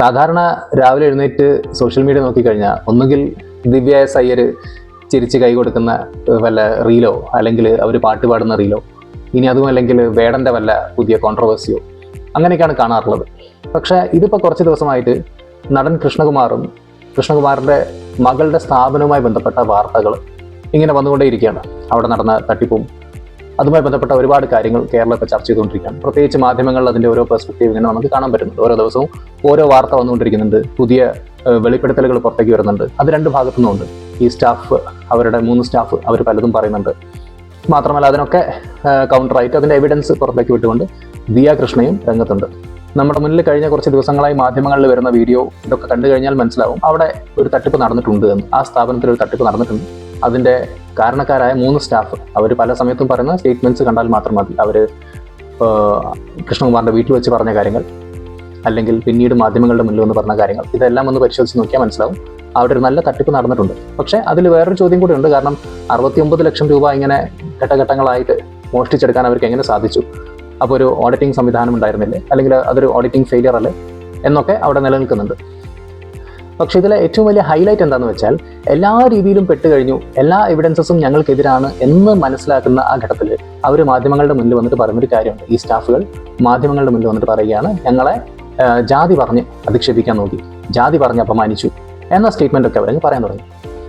സാധാരണ രാവിലെ എഴുന്നേറ്റ് സോഷ്യൽ മീഡിയ നോക്കിക്കഴിഞ്ഞാൽ ഒന്നുകിൽ ദിവ്യ എസ് അയ്യർ ചിരിച്ച് കൈ കൊടുക്കുന്ന വല്ല റീലോ അല്ലെങ്കിൽ അവർ പാട്ട് പാടുന്ന റീലോ ഇനി അതും അല്ലെങ്കിൽ വേടന്റെ വല്ല പുതിയ കോൺട്രവേഴ്സിയോ അങ്ങനെയൊക്കെയാണ് കാണാറുള്ളത്. പക്ഷേ ഇതിപ്പോൾ കുറച്ച് ദിവസമായിട്ട് നടൻ കൃഷ്ണകുമാറും കൃഷ്ണകുമാറിന്റെ മകളുടെ സ്ഥാപനവുമായി ബന്ധപ്പെട്ട വാർത്തകൾ ഇങ്ങനെ വന്നുകൊണ്ടേയിരിക്കുകയാണ്. അവിടെ നടന്ന തട്ടിപ്പും അതുമായി ബന്ധപ്പെട്ട ഒരുപാട് കാര്യങ്ങൾ കേരളം ഇപ്പോൾ ചർച്ച ചെയ്തുകൊണ്ടിരിക്കുകയാണ്. പ്രത്യേകിച്ച് മാധ്യമങ്ങളിൽ അതിന്റെ ഓരോ പെർസ്പെക്റ്റീവ് ഇങ്ങനെ നമുക്ക് കാണാൻ പറ്റുന്നുണ്ട്. ഓരോ ദിവസവും ഓരോ വാർത്ത വന്നുകൊണ്ടിരിക്കുന്നുണ്ട്. പുതിയ വെളിപ്പെടുത്തലുകൾ പുറത്തേക്ക് വരുന്നുണ്ട്. അത് രണ്ട് ഭാഗത്തു നിന്നുണ്ട് ഈ സ്റ്റാഫ് അവരുടെ മൂന്ന് സ്റ്റാഫ് അവർ പലതും പറയുന്നുണ്ട്. മാത്രമല്ല അതിനൊക്കെ കൗണ്ടറായിട്ട് അതിന്റെ എവിഡൻസ് പുറത്തേക്ക് വിട്ടുകൊണ്ട് ദിയ കൃഷ്ണയും രംഗത്തുണ്ട്. നമ്മുടെ മുന്നിൽ കഴിഞ്ഞ കുറച്ച് ദിവസങ്ങളായി മാധ്യമങ്ങളിൽ വരുന്ന വീഡിയോ ഇതൊക്കെ കണ്ടു കഴിഞ്ഞാൽ മനസ്സിലാവും. അവിടെ ഒരു തട്ടിപ്പ് നടന്നിട്ടുണ്ട് എന്ന്. ആ സ്ഥാപനത്തിൽ ഒരു തട്ടിപ്പ് നടന്നിട്ടുണ്ട്. അതിന്റെ കാരണക്കാരായ മൂന്ന് സ്റ്റാഫ് അവർ പല സമയത്തും പറയുന്ന സ്റ്റേറ്റ്മെന്റ്സ് കണ്ടാൽ മാത്രം മതി. അവർ കൃഷ്ണകുമാറിന്റെ വീട്ടിൽ വെച്ച് പറഞ്ഞ കാര്യങ്ങൾ അല്ലെങ്കിൽ പിന്നീട് മാധ്യമങ്ങളുടെ മുന്നിൽ വന്ന് പറഞ്ഞ കാര്യങ്ങൾ ഇതെല്ലാം ഒന്ന് പരിശോധിച്ച് നോക്കിയാൽ മനസ്സിലാവും. അവിടെ ഒരു നല്ല തട്ടിപ്പ് നടന്നിട്ടുണ്ട്. പക്ഷേ അതിൽ വേറൊരു ചോദ്യം കൂടി ഉണ്ട്. കാരണം അറുപത്തി ഒമ്പത് ലക്ഷം രൂപ ഇങ്ങനെ ഘട്ടഘട്ടങ്ങളായിട്ട് മോഷ്ടിച്ചെടുക്കാൻ അവർക്ക് എങ്ങനെ സാധിച്ചു? അപ്പോൾ ഒരു ഓഡിറ്റിംഗ് സംവിധാനം ഉണ്ടായിരുന്നില്ലേ? അല്ലെങ്കിൽ അതൊരു ഓഡിറ്റിംഗ് ഫെയിലിയർ അല്ലേ? എന്നൊക്കെ അവിടെ നിലനിൽക്കുന്നുണ്ട്. പക്ഷെ ഇതിലെ ഏറ്റവും വലിയ ഹൈലൈറ്റ് എന്താണെന്ന് വെച്ചാൽ എല്ലാ രീതിയിലും പെട്ട് കഴിഞ്ഞു എല്ലാ എവിഡൻസസും ഞങ്ങൾക്കെതിരാണ് എന്ന് മനസ്സിലാക്കുന്ന ആ ഘട്ടത്തിൽ അവർ മാധ്യമങ്ങളുടെ മുന്നിൽ വന്നിട്ട് പറയുന്നൊരു കാര്യമുണ്ട്. ഈ സ്റ്റാഫുകൾ മാധ്യമങ്ങളുടെ മുന്നിൽ വന്നിട്ട് പറയുകയാണ് ഞങ്ങളെ ജാതി പറഞ്ഞ് അധിക്ഷേപിക്കാൻ നോക്കി. ജാതി പറഞ്ഞ് അപമാനിച്ചു എന്ന സ്റ്റേറ്റ്മെന്റ് ഒക്കെ അവരങ്ങ് പറയാൻ തുടങ്ങി.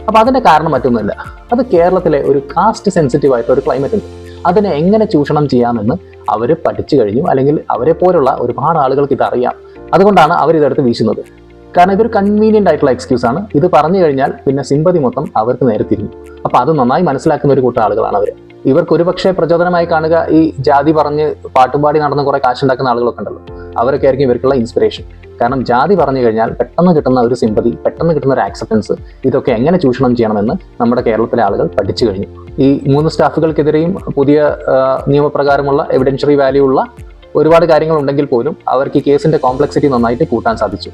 അപ്പോൾ അതിന്റെ കാരണം മറ്റൊന്നുമില്ല. അത് കേരളത്തിലെ ഒരു കാസ്റ്റ് സെൻസിറ്റീവ് ആയിട്ടുള്ള ഒരു ക്ലൈമറ്റ് ഉണ്ട്. അതിനെ എങ്ങനെ ചൂഷണം ചെയ്യാമെന്ന് അവർ പഠിച്ചു കഴിഞ്ഞു. അല്ലെങ്കിൽ അവരെ പോലുള്ള ഒരുപാട് ആളുകൾക്ക് ഇത് അറിയാം. അതുകൊണ്ടാണ് അവരിതെടുത്ത് വീശുന്നത്. കാരണം ഇതൊരു കൺവീനിയന്റ് ആയിട്ടുള്ള എക്സ്ക്യൂസ് ആണ്. ഇത് പറഞ്ഞു കഴിഞ്ഞാൽ പിന്നെ സിമ്പതി മൊത്തം അവർക്ക് നേരെ തിരിഞ്ഞു. അപ്പോൾ അത് നന്നായി മനസ്സിലാക്കുന്ന ഒരു കൂട്ടം ആളുകളാണ് അവർ ഇവർക്ക് ഒരുപക്ഷെ പ്രചോദനമായി കാണുക ഈ ജാതി പറഞ്ഞ് പാട്ടുപാടി നടന്ന് കുറെ കാശുണ്ടാക്കുന്ന ആളുകളൊക്കെ ഉണ്ടല്ലോ. അവരൊക്കെ ആയിരിക്കും ഇവർക്കുള്ള ഇൻസ്പിറേഷൻ കാരണം ജാതി പറഞ്ഞു കഴിഞ്ഞാൽ പെട്ടെന്ന് കിട്ടുന്ന ഒരു സിമ്പതി പെട്ടെന്ന് കിട്ടുന്ന ഒരു ആക്സെപ്റ്റൻസ് ഇതൊക്കെ എങ്ങനെ ചൂഷണം ചെയ്യണമെന്ന് നമ്മുടെ കേരളത്തിലെ ആളുകൾ പഠിച്ചു കഴിഞ്ഞു. ഈ മൂന്ന് സ്റ്റാഫുകൾക്കെതിരെയും പുതിയ നിയമപ്രകാരമുള്ള എവിഡൻഷ്യറി വാല്യൂ ഉള്ള ഒരുപാട് കാര്യങ്ങൾ ഉണ്ടെങ്കിൽ പോലും അവർക്ക് ഈ കേസിന്റെ കോംപ്ലക്സിറ്റി നന്നായിട്ട് കൂട്ടാൻ സാധിച്ചു.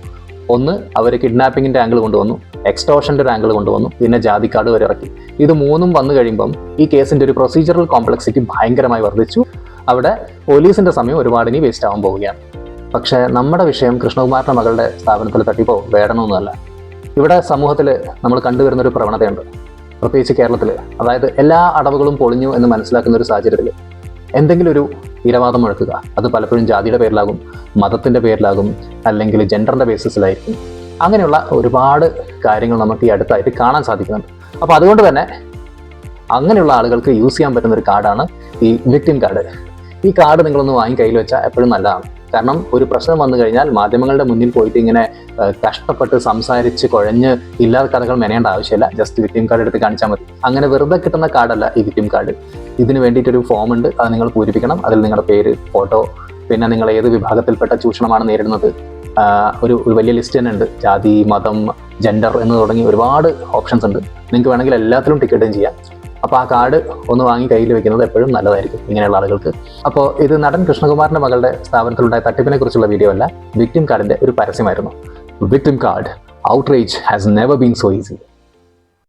ഒന്ന് അവർ കിഡ്നാപ്പിങ്ങിന്റെ ആംഗിൾ കൊണ്ടുവന്നു എക്സ്ട്രോഷന്റെ ഒരു ആംഗിൾ കൊണ്ടുവന്നു പിന്നെ ജാതി കാർഡ് വരെ ഇറക്കി. ഇത് മൂന്നും വന്നു കഴിയുമ്പം ഈ കേസിന്റെ ഒരു പ്രൊസീജിയറൽ കോംപ്ലക്സിറ്റി ഭയങ്കരമായി വർദ്ധിച്ചു. അവിടെ പോലീസിന്റെ സമയം ഒരുപാട് ഇനി വേസ്റ്റ് ആവാൻ പോവുകയാണ്. പക്ഷേ നമ്മുടെ വിഷയം കൃഷ്ണകുമാറിന്റെ മകളുടെ സ്ഥാപനത്തിൽ തട്ടിപ്പോ വേണമെന്നല്ല ഇവിടെ സമൂഹത്തിൽ നമ്മൾ കണ്ടുവരുന്ന ഒരു പ്രവണതയുണ്ട്. പ്രത്യേകിച്ച് കേരളത്തിൽ അതായത് എല്ലാ അടവുകളും പൊളിഞ്ഞു എന്ന് മനസ്സിലാക്കുന്ന ഒരു സാഹചര്യത്തിൽ എന്തെങ്കിലും ഒരു ഇരവാദം മുഴക്കുക അത് പലപ്പോഴും ജാതിയുടെ പേരിലാകും മതത്തിന്റെ പേരിലാകും അല്ലെങ്കിൽ ജെൻഡറിന്റെ ബേസിസിലായിരിക്കും. അങ്ങനെയുള്ള ഒരുപാട് കാര്യങ്ങൾ നമുക്ക് ഈ അടുത്തായിട്ട് കാണാൻ സാധിക്കുന്നുണ്ട്. അപ്പോൾ അതുകൊണ്ട് തന്നെ അങ്ങനെയുള്ള ആളുകൾക്ക് യൂസ് ചെയ്യാൻ പറ്റുന്ന ഒരു കാർഡാണ് ഈ വിക്ടിം കാർഡ്. ഈ കാർഡ് നിങ്ങളൊന്ന് വാങ്ങി കയ്യിൽ വെച്ചാൽ എപ്പോഴും നല്ലതാണ്. കാരണം ഒരു പ്രശ്നം വന്നു കഴിഞ്ഞാൽ മാധ്യമങ്ങളുടെ മുന്നിൽ പോയിട്ട് ഇങ്ങനെ കഷ്ടപ്പെട്ട് സംസാരിച്ച് കുഴഞ്ഞ് ഇല്ലാത്ത കഥകൾ മെനയേണ്ട ആവശ്യമില്ല. ജസ്റ്റ് വിക്ടിം കാർഡ് എടുത്ത് കാണിച്ചാൽ മതി. അങ്ങനെ വെറുതെ കിട്ടുന്ന കാർഡല്ല ഈ വിക്ടിം കാർഡ്. ഇതിന് വേണ്ടിയിട്ടൊരു ഫോം ഉണ്ട്. അത് നിങ്ങൾ പൂരിപ്പിക്കണം. അതിൽ നിങ്ങളുടെ പേര് ഫോട്ടോ പിന്നെ നിങ്ങൾ ഏത് വിഭാഗത്തിൽപ്പെട്ട ചൂഷണമാണ് നേരിടുന്നത്. ഒരു വലിയ ലിസ്റ്റ് തന്നെ ഉണ്ട്. ജാതി മതം ജെൻഡർ എന്ന് തുടങ്ങി ഒരുപാട് ഓപ്ഷൻസ് ഉണ്ട്. നിങ്ങൾക്ക് വേണമെങ്കിൽ എല്ലാത്തിലും ടിക്കറ്റും ചെയ്യാം. അപ്പോൾ ആ കാർഡ് ഒന്ന് വാങ്ങി കയ്യിൽ വെക്കുന്നത് എപ്പോഴും നല്ലതായിരിക്കും ഇങ്ങനെയുള്ള ആളുകൾക്ക്. അപ്പോൾ ഇത് നടൻ കൃഷ്ണകുമാറിന്റെ മകളുടെ സ്ഥാപനത്തിലുണ്ടായ തട്ടിപ്പിനെ കുറിച്ചുള്ള വീഡിയോ അല്ല വിക്ടിം കാർഡിന്റെ ഒരു പരസ്യമായിരുന്നു. Victim card outrage has never been so easy